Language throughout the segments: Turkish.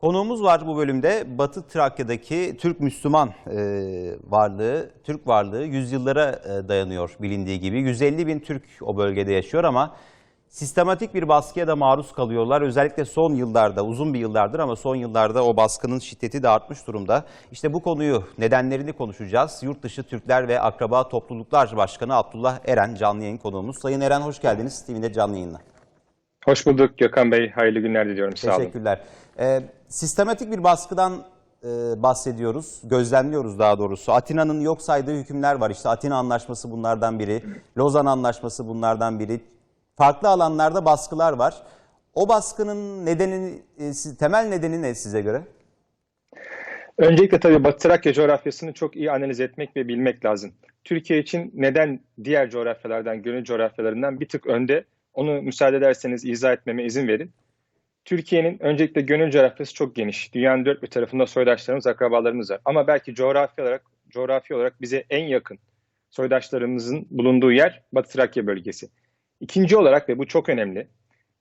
Konuğumuz var bu bölümde. Batı Trakya'daki Türk Müslüman e, varlığı, Türk varlığı yüzyıllara e, dayanıyor bilindiği gibi. 150 bin Türk o bölgede yaşıyor ama sistematik bir baskıya da maruz kalıyorlar. Özellikle son yıllarda, uzun bir yıllardır ama son yıllarda o baskının şiddeti de artmış durumda. İşte bu konuyu, nedenlerini konuşacağız. Yurtdışı Türkler ve Akraba Topluluklar Başkanı Abdullah Eren canlı yayın konuğumuz. Sayın Eren hoş geldiniz TV'de canlı yayınla. Hoş bulduk Gökhan Bey. Hayırlı günler diliyorum. Sağ olun. Teşekkürler. Ee, sistematik bir baskıdan e, bahsediyoruz, gözlemliyoruz daha doğrusu. Atina'nın yok saydığı hükümler var. İşte Atina Anlaşması bunlardan biri, Lozan Anlaşması bunlardan biri. Farklı alanlarda baskılar var. O baskının nedeni, e, temel nedeni ne size göre? Öncelikle tabii Batı Trakya coğrafyasını çok iyi analiz etmek ve bilmek lazım. Türkiye için neden diğer coğrafyalardan, gönül coğrafyalarından bir tık önde? Onu müsaade ederseniz izah etmeme izin verin. Türkiye'nin öncelikle gönül coğrafyası çok geniş. Dünyanın dört bir tarafında soydaşlarımız, akrabalarımız var. Ama belki coğrafya olarak, coğrafi olarak bize en yakın soydaşlarımızın bulunduğu yer Batı Trakya bölgesi. İkinci olarak ve bu çok önemli,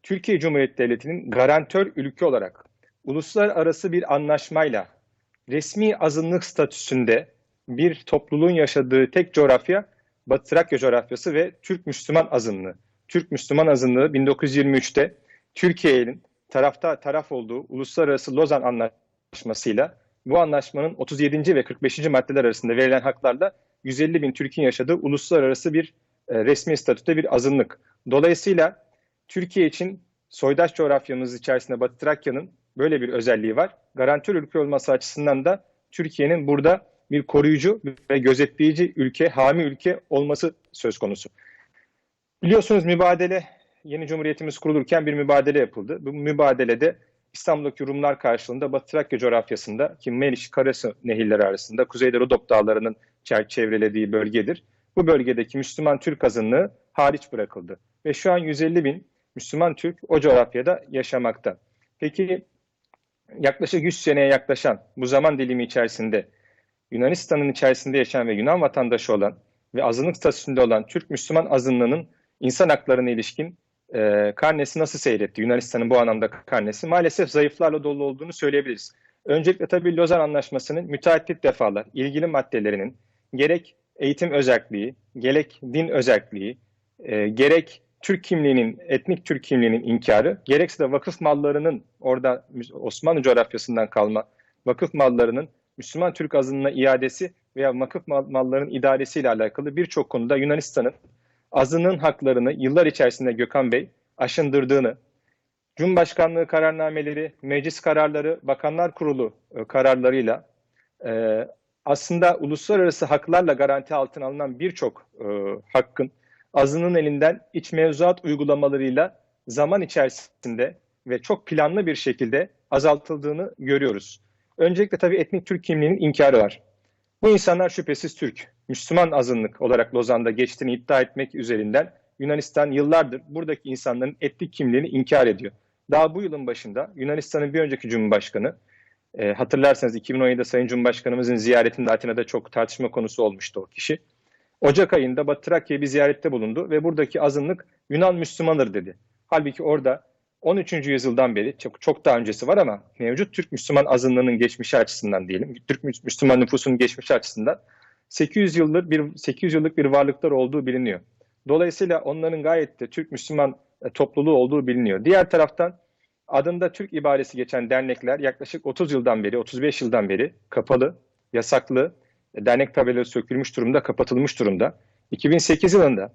Türkiye Cumhuriyeti Devleti'nin garantör ülke olarak uluslararası bir anlaşmayla resmi azınlık statüsünde bir topluluğun yaşadığı tek coğrafya Batı Trakya coğrafyası ve Türk Müslüman azınlığı. Türk Müslüman azınlığı 1923'te Türkiye'nin tarafta taraf olduğu Uluslararası Lozan Anlaşması'yla bu anlaşmanın 37. ve 45. maddeler arasında verilen haklarla 150 bin Türk'ün yaşadığı uluslararası bir e, resmi statüde bir azınlık. Dolayısıyla Türkiye için soydaş coğrafyamız içerisinde Batı Trakya'nın böyle bir özelliği var. Garantör ülke olması açısından da Türkiye'nin burada bir koruyucu ve gözetleyici ülke, hami ülke olması söz konusu. Biliyorsunuz mübadele yeni cumhuriyetimiz kurulurken bir mübadele yapıldı. Bu mübadelede İstanbul'daki Rumlar karşılığında Batı Trakya coğrafyasında ki Meriç, Karasu nehirleri arasında kuzeyde Rodop dağlarının çevrelediği bölgedir. Bu bölgedeki Müslüman Türk azınlığı hariç bırakıldı. Ve şu an 150 bin Müslüman Türk o coğrafyada yaşamakta. Peki yaklaşık 100 seneye yaklaşan bu zaman dilimi içerisinde Yunanistan'ın içerisinde yaşayan ve Yunan vatandaşı olan ve azınlık statüsünde olan Türk Müslüman azınlığının insan haklarına ilişkin e, karnesi nasıl seyretti? Yunanistan'ın bu anlamda karnesi maalesef zayıflarla dolu olduğunu söyleyebiliriz. Öncelikle tabii Lozan Anlaşması'nın müteahhit defalar ilgili maddelerinin gerek eğitim özelliği, gerek din özelliği, e, gerek Türk kimliğinin, etnik Türk kimliğinin inkarı, gerekse de vakıf mallarının orada Osmanlı coğrafyasından kalma vakıf mallarının Müslüman Türk azınlığına iadesi veya vakıf mal- mallarının idaresiyle alakalı birçok konuda Yunanistan'ın azınlığın haklarını yıllar içerisinde Gökhan Bey aşındırdığını, Cumhurbaşkanlığı kararnameleri, meclis kararları, Bakanlar Kurulu e, kararlarıyla e, aslında uluslararası haklarla garanti altına alınan birçok e, hakkın azının elinden iç mevzuat uygulamalarıyla zaman içerisinde ve çok planlı bir şekilde azaltıldığını görüyoruz. Öncelikle tabii etnik Türk kimliğinin inkarı var. Bu insanlar şüphesiz Türk. Müslüman azınlık olarak Lozan'da geçtiğini iddia etmek üzerinden Yunanistan yıllardır buradaki insanların etnik kimliğini inkar ediyor. Daha bu yılın başında Yunanistan'ın bir önceki Cumhurbaşkanı, e, hatırlarsanız 2017'de Sayın Cumhurbaşkanımızın ziyaretinde Atina'da çok tartışma konusu olmuştu o kişi. Ocak ayında Batı Trakya'ya bir ziyarette bulundu ve buradaki azınlık Yunan Müslümanır dedi. Halbuki orada 13. yüzyıldan beri çok, çok daha öncesi var ama mevcut Türk Müslüman azınlığının geçmişi açısından diyelim, Türk Mü- Müslüman nüfusunun geçmişi açısından 800 yıldır bir 800 yıllık bir varlıklar olduğu biliniyor. Dolayısıyla onların gayet de Türk Müslüman e, topluluğu olduğu biliniyor. Diğer taraftan adında Türk ibaresi geçen dernekler yaklaşık 30 yıldan beri, 35 yıldan beri kapalı, yasaklı, e, dernek tabelaları sökülmüş durumda, kapatılmış durumda. 2008 yılında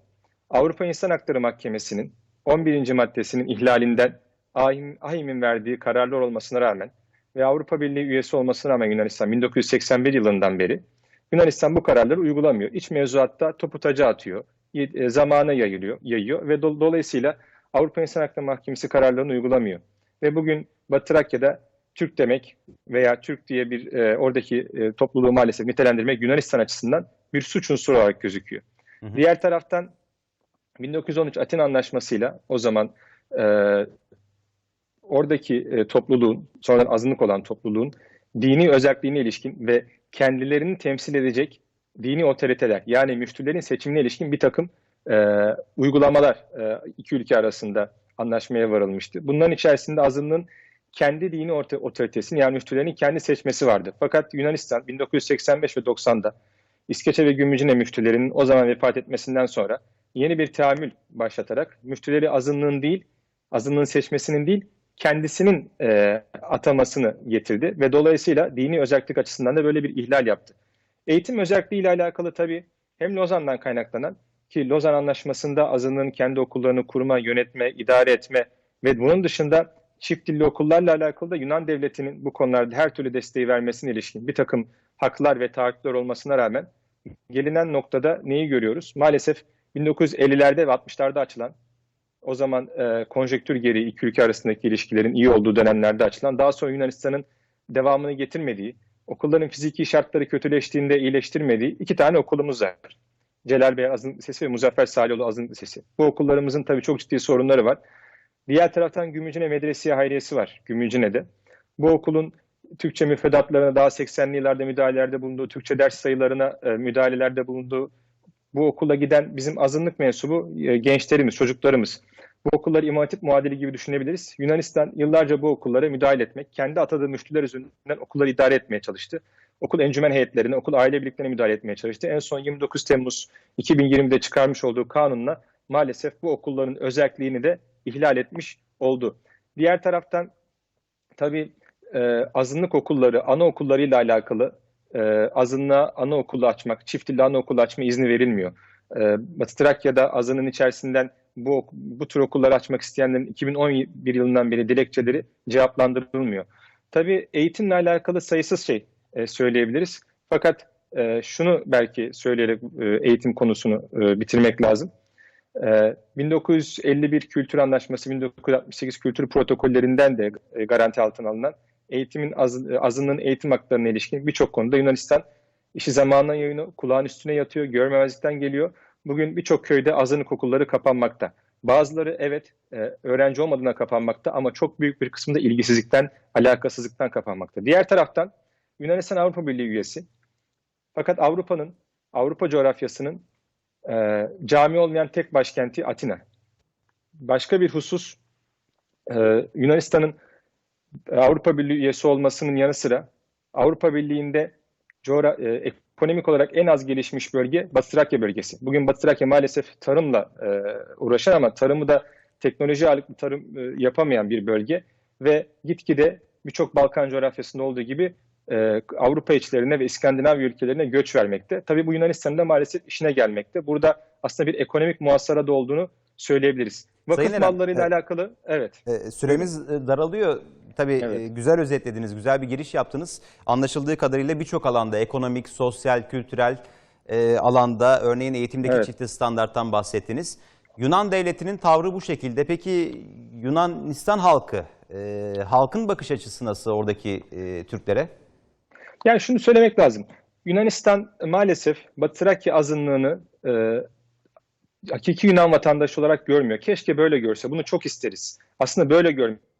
Avrupa İnsan Hakları Mahkemesi'nin 11. maddesinin ihlalinden AİM, AİM'in verdiği kararlar olmasına rağmen ve Avrupa Birliği üyesi olmasına rağmen Yunanistan 1981 yılından beri Yunanistan bu kararları uygulamıyor. İç mevzuatta topu taca atıyor, e, zamana yayılıyor, yayıyor ve do- dolayısıyla Avrupa İnsan Hakları Mahkemesi kararlarını uygulamıyor. Ve bugün Batı Trakya'da Türk demek veya Türk diye bir e, oradaki e, topluluğu maalesef nitelendirmek Yunanistan açısından bir suç unsuru olarak gözüküyor. Hı hı. Diğer taraftan 1913 Atina Anlaşması'yla o zaman e, oradaki e, topluluğun, sonradan azınlık olan topluluğun dini özelliğine ilişkin ve kendilerini temsil edecek dini otoriteler yani müftülerin seçimine ilişkin bir takım e, uygulamalar e, iki ülke arasında anlaşmaya varılmıştı. Bunların içerisinde azınlığın kendi dini orta- otoritesini yani müftülerini kendi seçmesi vardı. Fakat Yunanistan 1985 ve 90'da İskeçe ve Gümrücüne müftülerinin o zaman vefat etmesinden sonra yeni bir tahammül başlatarak müftüleri azınlığın değil, azınlığın seçmesinin değil, kendisinin e, atamasını getirdi ve dolayısıyla dini özellik açısından da böyle bir ihlal yaptı. Eğitim özelliği ile alakalı tabii hem Lozan'dan kaynaklanan ki Lozan Anlaşması'nda azınlığın kendi okullarını kurma, yönetme, idare etme ve bunun dışında çift dilli okullarla alakalı da Yunan devletinin bu konularda her türlü desteği vermesine ilişkin bir takım haklar ve taahhütler olmasına rağmen gelinen noktada neyi görüyoruz? Maalesef 1950'lerde ve 60'larda açılan o zaman e, konjektür gereği iki ülke arasındaki ilişkilerin iyi olduğu dönemlerde açılan daha sonra Yunanistan'ın devamını getirmediği, okulların fiziki şartları kötüleştiğinde iyileştirmediği iki tane okulumuz var. Celal Bey Azın Lisesi ve Muzaffer Salioğlu Azın Lisesi. Bu okullarımızın tabii çok ciddi sorunları var. Diğer taraftan Gümrücüne Medresiye Hayriyesi var Gümrücüne'de. Bu okulun Türkçe müfredatlarına daha 80'li yıllarda müdahalelerde bulunduğu, Türkçe ders sayılarına e, müdahalelerde bulunduğu, bu okula giden bizim azınlık mensubu e, gençlerimiz, çocuklarımız. Bu okulları İmam muadili gibi düşünebiliriz. Yunanistan yıllarca bu okullara müdahale etmek, kendi atadığı müftüler üzerinden okulları idare etmeye çalıştı. Okul encümen heyetlerine, okul aile birliklerine müdahale etmeye çalıştı. En son 29 Temmuz 2020'de çıkarmış olduğu kanunla maalesef bu okulların özelliğini de ihlal etmiş oldu. Diğer taraftan tabii e, azınlık okulları, anaokullarıyla alakalı e, azınlığa anaokulu açmak, çift dilli anaokulu açma izni verilmiyor. E, Batı Trakya'da azının içerisinden bu, bu tür okulları açmak isteyenlerin 2011 yılından beri dilekçeleri cevaplandırılmıyor. Tabii eğitimle alakalı sayısız şey e, söyleyebiliriz. Fakat e, şunu belki söyleyerek e, eğitim konusunu e, bitirmek lazım. E, 1951 Kültür Anlaşması, 1968 Kültür Protokollerinden de e, garanti altına alınan eğitimin az, azınlığın eğitim haklarına ilişkin birçok konuda Yunanistan işi zamanla yayını kulağın üstüne yatıyor, görmemezlikten geliyor. Bugün birçok köyde azınlık okulları kapanmakta. Bazıları evet e, öğrenci olmadığına kapanmakta ama çok büyük bir kısmı da ilgisizlikten, alakasızlıktan kapanmakta. Diğer taraftan Yunanistan Avrupa Birliği üyesi. Fakat Avrupa'nın, Avrupa coğrafyasının e, cami olmayan tek başkenti Atina. Başka bir husus e, Yunanistan'ın Avrupa Birliği üyesi olmasının yanı sıra Avrupa Birliği'nde coğra- e, ekonomik olarak en az gelişmiş bölge Batı Trakya bölgesi. Bugün Batı Trakya maalesef tarımla e, uğraşan ama tarımı da teknoloji ağırlıklı tarım e, yapamayan bir bölge ve gitgide birçok Balkan coğrafyasında olduğu gibi e, Avrupa içlerine ve İskandinav ülkelerine göç vermekte. Tabii bu Yunanistan'ın da maalesef işine gelmekte. Burada aslında bir ekonomik muhasara da olduğunu söyleyebiliriz. Vakıf Sayın mallarıyla evet. alakalı evet. E, Süremiz daralıyor. Tabii Evet. e, güzel özetlediniz, güzel bir giriş yaptınız. Anlaşıldığı kadarıyla birçok alanda, ekonomik, sosyal, kültürel e, alanda, örneğin eğitimdeki Evet. çifte standarttan bahsettiniz. Yunan devletinin tavrı bu şekilde. Peki Yunanistan halkı, e, halkın bakış açısı nasıl oradaki e, Türklere? Yani şunu söylemek lazım. Yunanistan maalesef Batı Trakya azınlığını e, hakiki Yunan vatandaşı olarak görmüyor. Keşke böyle görse. Bunu çok isteriz. Aslında böyle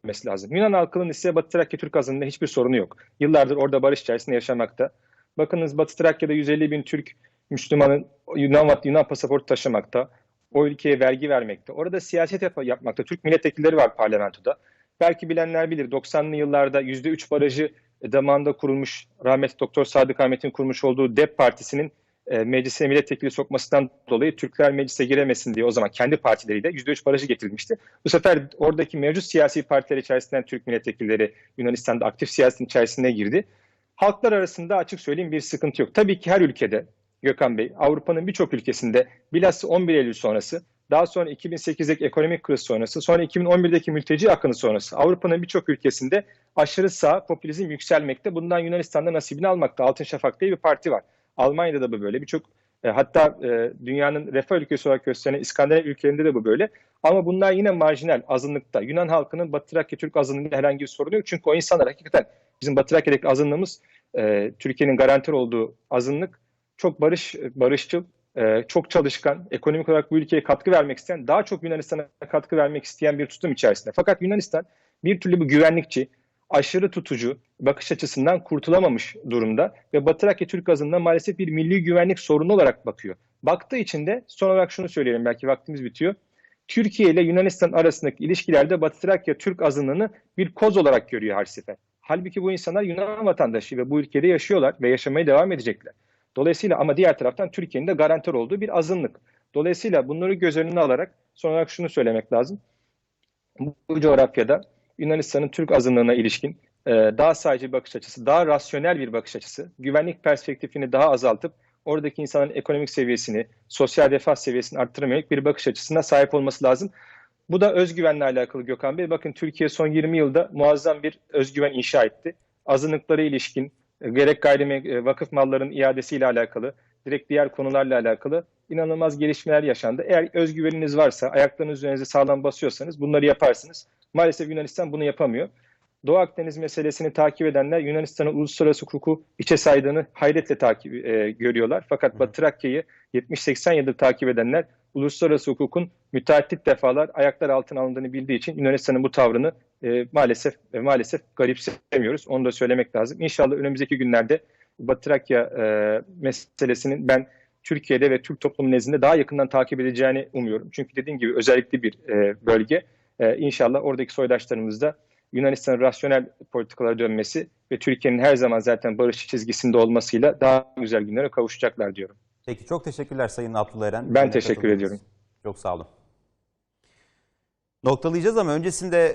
görmesi lazım. Yunan halkının ise Batı Trakya Türk azınlığında hiçbir sorunu yok. Yıllardır orada barış içerisinde yaşamakta. Bakınız Batı Trakya'da 150 bin Türk Müslümanın Yunan, Yunan pasaportu taşımakta. O ülkeye vergi vermekte. Orada siyaset yap- yapmakta. Türk milletvekilleri var parlamentoda. Belki bilenler bilir 90'lı yıllarda %3 barajı damağında kurulmuş rahmetli Doktor Sadık Ahmet'in kurmuş olduğu DEP Partisi'nin e, meclise milletvekili sokmasından dolayı Türkler meclise giremesin diye o zaman kendi partileriyle %3 barajı getirilmişti. Bu sefer oradaki mevcut siyasi partiler içerisinden Türk milletvekilleri Yunanistan'da aktif siyasetin içerisine girdi. Halklar arasında açık söyleyeyim bir sıkıntı yok. Tabii ki her ülkede Gökhan Bey, Avrupa'nın birçok ülkesinde bilhassa 11 Eylül sonrası, daha sonra 2008'deki ekonomik kriz sonrası, sonra 2011'deki mülteci akını sonrası Avrupa'nın birçok ülkesinde aşırı sağ popülizm yükselmekte. Bundan Yunanistan'da nasibini almakta. Altın Şafak diye bir parti var. Almanya'da da bu böyle. Birçok e, hatta e, dünyanın refah ülkesi olarak gösterilen İskandinav ülkelerinde de bu böyle. Ama bunlar yine marjinal, azınlıkta. Yunan halkının Batı Trakya Türk azınlığıyla herhangi bir sorunu yok. Çünkü o insanlar hakikaten bizim Batı Trakya'daki azınlığımız e, Türkiye'nin garanti olduğu azınlık çok barış barışçıl, e, çok çalışkan, ekonomik olarak bu ülkeye katkı vermek isteyen, daha çok Yunanistan'a katkı vermek isteyen bir tutum içerisinde. Fakat Yunanistan bir türlü bu güvenlikçi, aşırı tutucu bakış açısından kurtulamamış durumda ve Batı Trakya Türk azınlığına maalesef bir milli güvenlik sorunu olarak bakıyor. Baktığı için de son olarak şunu söyleyelim belki vaktimiz bitiyor. Türkiye ile Yunanistan arasındaki ilişkilerde Batı Trakya Türk azınlığını bir koz olarak görüyor her sefer. Halbuki bu insanlar Yunan vatandaşı ve bu ülkede yaşıyorlar ve yaşamaya devam edecekler. Dolayısıyla ama diğer taraftan Türkiye'nin de garantör olduğu bir azınlık. Dolayısıyla bunları göz önüne alarak son olarak şunu söylemek lazım. Bu coğrafyada Yunanistan'ın Türk azınlığına ilişkin e, daha sadece bir bakış açısı, daha rasyonel bir bakış açısı, güvenlik perspektifini daha azaltıp oradaki insanların ekonomik seviyesini, sosyal refah seviyesini arttırmaya bir bakış açısına sahip olması lazım. Bu da özgüvenle alakalı Gökhan Bey. Bakın Türkiye son 20 yılda muazzam bir özgüven inşa etti. Azınlıklara ilişkin e, gerek gayrimenkul e, vakıf malların iadesiyle alakalı, direkt diğer konularla alakalı inanılmaz gelişmeler yaşandı. Eğer özgüveniniz varsa, ayaklarınız üzerinize sağlam basıyorsanız bunları yaparsınız. Maalesef Yunanistan bunu yapamıyor. Doğu Akdeniz meselesini takip edenler Yunanistan'ın uluslararası hukuku içe saydığını hayretle takip e, görüyorlar. Fakat Batı Trakya'yı 70-80 yıldır takip edenler uluslararası hukukun müteaddit defalar ayaklar altına alındığını bildiği için Yunanistan'ın bu tavrını e, maalesef e, maalesef garipsemiyoruz. Onu da söylemek lazım. İnşallah önümüzdeki günlerde Batı Trakya e, meselesinin ben Türkiye'de ve Türk toplumu nezdinde daha yakından takip edeceğini umuyorum. Çünkü dediğim gibi özellikle bir e, bölge. E, inşallah oradaki soydaşlarımız da Yunanistan'ın rasyonel politikalara dönmesi ve Türkiye'nin her zaman zaten barış çizgisinde olmasıyla daha güzel günlere kavuşacaklar diyorum. Peki çok teşekkürler Sayın Abdullah Eren. Ben Yayına teşekkür ediyorum. Çok sağ olun. Noktalayacağız ama öncesinde